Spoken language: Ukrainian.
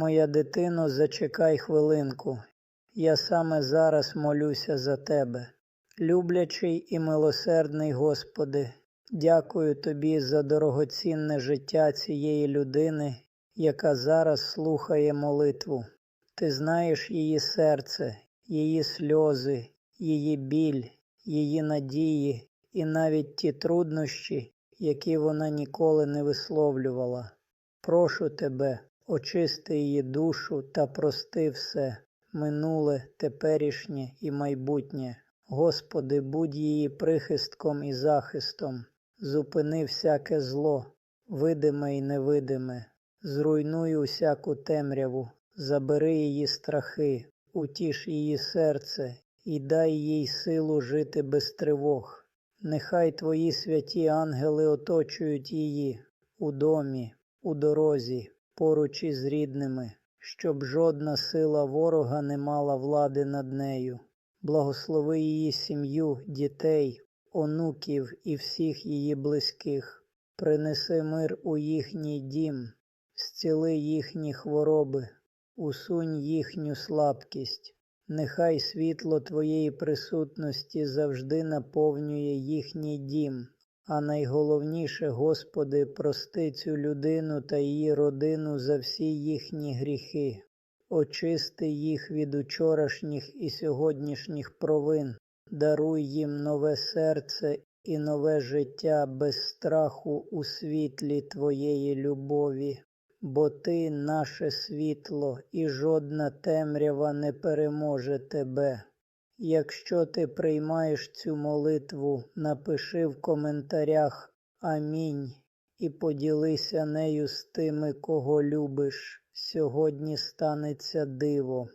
Моя дитино, зачекай хвилинку. Я саме зараз молюся за тебе. Люблячий і милосердний Господи, дякую Тобі за дорогоцінне життя цієї людини, яка зараз слухає молитву. Ти знаєш її серце, її сльози, її біль, її надії і навіть ті труднощі, які вона ніколи не висловлювала. Прошу тебе, очисти її душу та прости все, минуле, теперішнє і майбутнє. Господи, будь її прихистком і захистом, зупини всяке зло, видиме і невидиме, зруйнуй усяку темряву, забери її страхи, утіш її серце і дай їй силу жити без тривог. Нехай твої святі ангели оточують її у домі, у дорозі, поруч із рідними, щоб жодна сила ворога не мала влади над нею. Благослови її сім'ю, дітей, онуків і всіх її близьких. Принеси мир у їхній дім, зціли їхні хвороби, усунь їхню слабкість. Нехай світло Твоєї присутності завжди наповнює їхній дім, а найголовніше, Господи, прости цю людину та її родину за всі їхні гріхи, очисти їх від учорашніх і сьогоднішніх провин, даруй їм нове серце і нове життя без страху у світлі Твоєї любові. Бо ти наше світло, і жодна темрява не переможе тебе. Якщо ти приймаєш цю молитву, напиши в коментарях Амінь і поділися нею з тими, кого любиш. Сьогодні станеться диво.